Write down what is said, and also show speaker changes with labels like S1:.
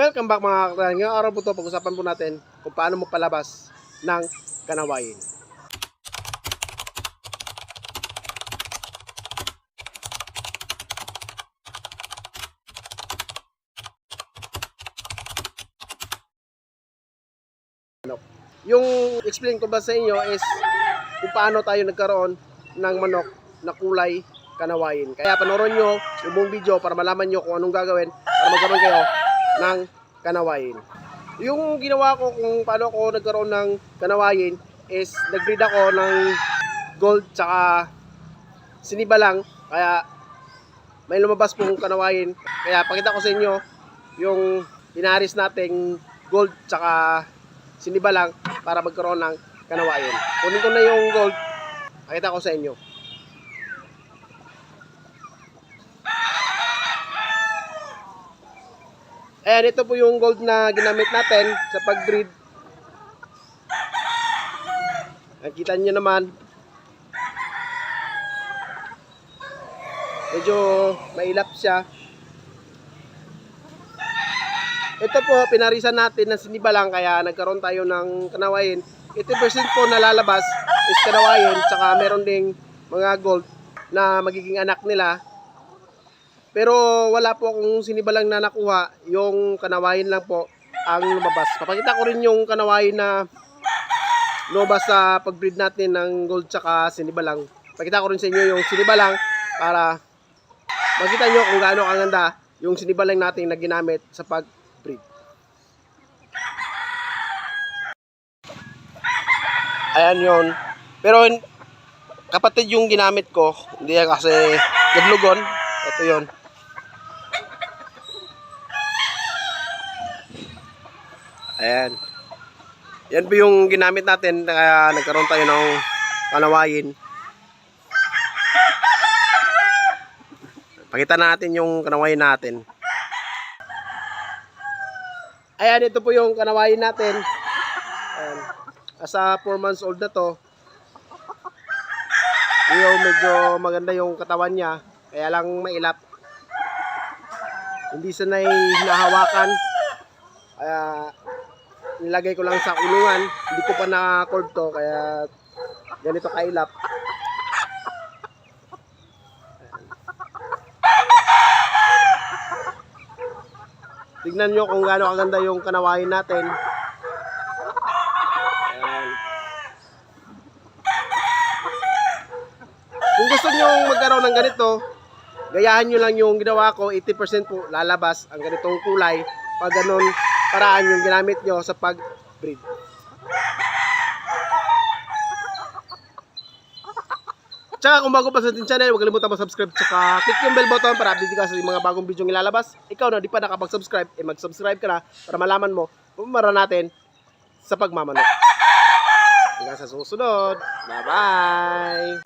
S1: Welcome back mga kaklan. Ngayong araw po ito, pag-usapan po natin kung paano mo palabas ng kanawain. Ano? Yung explain ko ba sa inyo is kung paano tayo nagkaroon ng manok na kulay kanawain. Kaya panoorin nyo yung buong video para malaman nyo kung anong gagawin para magkaroon kayo ng kanawain. Yung ginawa ko kung paano ako nagkaroon ng kanawain is nag-breed ako ng gold tsaka sinibalang kaya may lumabas pong kanawain. Kaya pakita ko sa inyo yung pinaris nating gold tsaka sinibalang para magkaroon ng kanawain. Kunin ko na yung gold, pakita ko sa inyo. Ayan, ito po yung gold na ginamit natin sa pag-breed. Nakita nyo naman. Medyo mailap siya. Ito po, pinarisan natin ng sinibalang kaya nagkaroon tayo ng kanawain. 80% po nalalabas is kanawain, tsaka meron ding mga gold na magiging anak nila pero wala po akong sinibalang na nakuha, yung kanawain lang po ang lumabas. Papakita ko rin yung kanawain na lumabas sa pag-breed natin ng gold tsaka sinibalang. Pakita ko rin sa inyo yung sinibalang para makita nyo kung gaano kaganda yung sinibalang natin na ginamit sa pag-breed. Ayan yun. Pero kapatid yung ginamit ko, hindi kasi naglugon. Ito yun. Ayan. Yan po yung ginamit natin kaya nagkaroon tayo ng kanawain. Pakita natin yung kanawain natin. Ayan, ito po yung kanawain natin. Ayan. Asa 4 months old na to. Yung medyo maganda yung katawan niya. Kaya lang mailap. Hindi sanay hinahawakan. Kaya nilagay ko lang sa kulungan. Hindi ko pa na-cord to kaya ganito kailap. Tignan nyo kung gaano kaganda yung kanawain natin. Kung gusto nyo magkaroon ng ganito, gayahan nyo lang yung ginawa ko, 80% po lalabas ang ganitong kulay. Pag ganun paraan yung ginamit nyo sa pag-breed. Tsaka kung bago pa sa ating channel, huwag kalimutan mag-subscribe tsaka click yung bell button para update ka sa mga bagong video ilalabas. Ikaw na di pa nakapag-subscribe, eh mag-subscribe ka na para malaman mo kung mara natin sa pagmamanok. Hanggang sa susunod. Bye-bye!